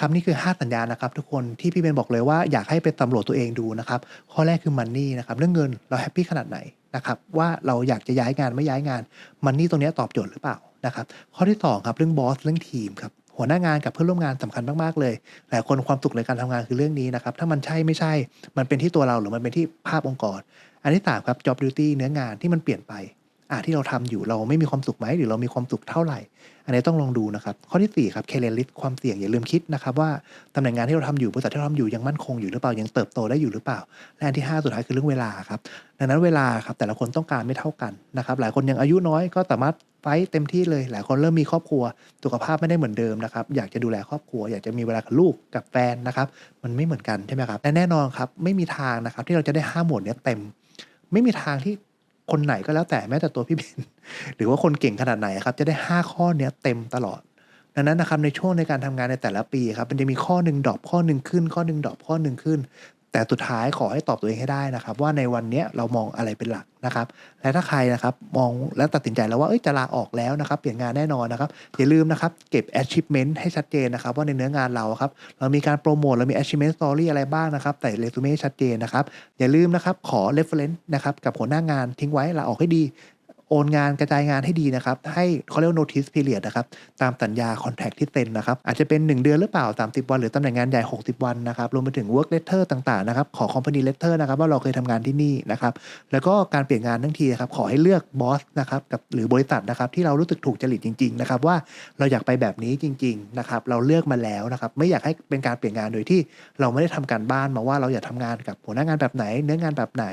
ครับ นี่คือ 5 สัญญาณนะครับทุกคนที่พี่เบนบอกเลยว่าอยากให้ไปสำรวจตัวเองดูนะครับ ข้อแรกคือมันนี่นะครับเรื่องเงินเราแฮปปี้ขนาดไหนนะครับว่าเราอยากจะย้ายงานไม่ย้ายงานมันนี่ตรงนี้ตอบโจทย์หรือเปล่านะครับข้อที่สองครับเรื่องบอสเรื่องทีมครับหัวหน้างานกับเพื่อนร่วมงานสำคัญมากๆเลยหลายคนความสุขในการทำงานคือเรื่องนี้นะครับถ้ามันใช่ไม่ใช่ มันเป็นที่ตัวเราหรือมันเป็นที่ภาพองค์กร อันที่สามครับ job duty เนื้องานที่มันเปลี่ยนไปอ่าที่เราทำอยู่เราไม่มีความสุขไหมหรือเรามีความสุขเท่าไหร่ อันนี้ต้องลองดูนะครับ ข้อที่4ครับ career risk ความเสี่ยงอย่าลืมคิดนะครับว่าตำแหน่งงานที่เราทำอยู่บริษัทที่เราทำอยู่ยังมั่นคงอยู่หรือเปล่ายังเติบโตได้อยู่หรือเปล่า และอันที่ 5 สุดท้ายคือเรื่องเวลาครับดังนั้นเวลาครับแต่ละคนต้องการไม่เท่ากันนะครับหลายคนยังอายุน้อยก็สามารถไฟเต็มที่เลย หลายคนเริ่มมีครอบครัว สุขภาพไม่ได้เหมือนเดิมนะครับ อยากจะดูแลครอบครัว อยากจะมีเวลากับลูกกับแฟนนะครับ มันไม่เหมือนกันใช่ไหมครับและแน่นอนครับ ไม่มีทางนะครับที่เราจะได้ห้าหมวดเนี้ยเต็ม ไม่มีทางที่ คนไหนก็แล้วแต่แม้แต่ตัวพี่เบนหรือว่าคนเก่งขนาดไหนครับ จะได้ 5 ข้อเนี้ยเต็มตลอด ดังนั้นนะครับในช่วงในการทำงานในแต่ละปีครับมันจะมีข้อหนึ่งดรอปข้อหนึ่งขึ้น ข้อหนึ่งดรอปข้อหนึ่งขึ้น แต่สุดท้ายขอให้ตอบตัวเองให้ได้นะครับ ว่าในวันเนี้ยเรามองอะไรเป็นหลัก นะครับและถ้าใครนะครับมองแล้วตัดสินใจแล้วว่าจะลาออกแล้วนะครับ เปลี่ยนงานแน่นอนนะครับอย่าลืมนะครับเก็บ achievement ให้ชัดเจนนะครับ ว่าในเนื้องานเราครับเรามีการโปรโมทเรามี achievement story อะไรบ้างนะครับแต่เรซูเม่ชัดเจนนะครับอย่าลืมนะครับขอ reference นะครับกับหัวหน้างานทิ้งไว้ลาออกให้ดี โอนงานกระจายงานให้ดีนะครับ ให้เขาเรียกว่า notice period นะครับตามสัญญา contract ที่เซ็นนะครับ อาจจะเป็น 1 เดือนหรือเปล่า 30 วัน หรือตำแหน่งงานใหญ่ 60 วันนะครับ รวมไปถึง work letter ต่างๆนะครับ ขอ company letter นะครับ ว่าเราเคยทำงานที่นี่นะครับ แล้วก็การเปลี่ยนงานทั้งทีนะครับ ขอให้เลือกบอสนะครับกับหรือบริษัทนะครับที่เรารู้สึกถูกจริตจริงๆนะครับว่าเราอยากไปแบบนี้จริงๆนะครับเราเลือกมาแล้วนะครับไม่อยากให้เป็นการเปลี่ยนงานโดยที่เราไม่ได้ทำการบ้านมาว่าเราอยากทำงานกับหัวหน้างานแบบไหน เนื้องานแบบไหน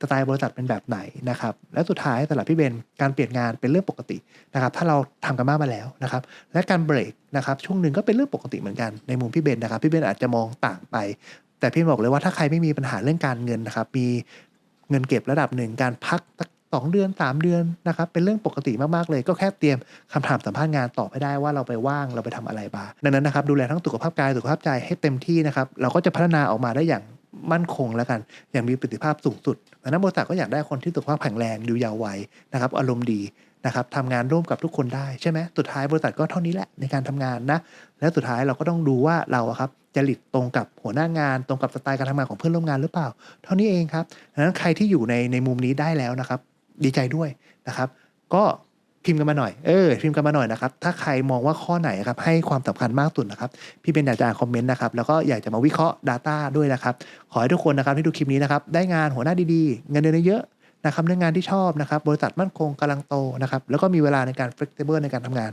สไตล์บริษัทเป็นแบบไหนนะครับและสุดท้ายสำหรับพี่เบนการเปลี่ยนงานเป็นเรื่องปกตินะครับถ้าเราทำกันบ้านมาแล้วนะครับและการเบรกนะครับช่วงหนึ่งก็เป็นเรื่องปกติเหมือนกันในมุมพี่เบนนะครับพี่เบนอาจจะมองต่างไป แต่พี่บอกเลยว่าถ้าใครไม่มีปัญหาเรื่องการเงินนะครับมีเงินเก็บระดับหนึ่งการพักสักสองเดือนสามเดือนนะครับเป็นเรื่องปกติมากๆเลย ก็แค่เตรียมคำถามสัมภาษณ์งานตอบให้ได้ว่าเราไปว่างเราไปทำอะไรบ้างดังนั้นนะครับดูแลทั้งสุขภาพกายสุขภาพใจให้เต็มที่นะครับเราก็จะพัฒนาออกมาได้อย่าง มั่นคงแล้วกัน อย่างมีประสิทธิภาพสูงสุดดังนั้นบริษัทก็อยากได้คนที่สุขภาพแข็งแรงอยู่ยาววัยนะครับ อารมณ์ดีนะครับทำงานร่วมกับทุกคนได้ใช่ไหมสุดท้ายบริษัทก็เท่านี้แหละในการทำงานนะ และสุดท้ายเราก็ต้องดูว่าเราครับจริตตรงกับหัวหน้างาน ตรงกับสไตล์การทำงานของเพื่อนร่วมงานหรือเปล่า เท่านี้เองครับดังนั้นใครที่อยู่ในในมุมนี้ได้แล้วนะครับ ดีใจด้วยนะครับ ก็ พิมพ์กันมาหน่อย เออ พิมพ์กันมาหน่อยนะครับ ถ้าใครมองว่าข้อไหนครับให้ความสำคัญมากสุดนะครับ พี่เป็นอยากจะอ่านคอมเมนต์นะครับ แล้วก็อยากจะมาวิเคราะห์ Data ด้วยนะครับ ขอให้ทุกคนนะครับที่ดูคลิปนี้นะครับ ได้งานหัวหน้าดีๆ เงินเดือนเยอะนะครับเรื่องงานที่ชอบนะครับ บริษัทมั่นคงกำลังโตนะครับ แล้วก็มีเวลาในการ flexible ในการทำงาน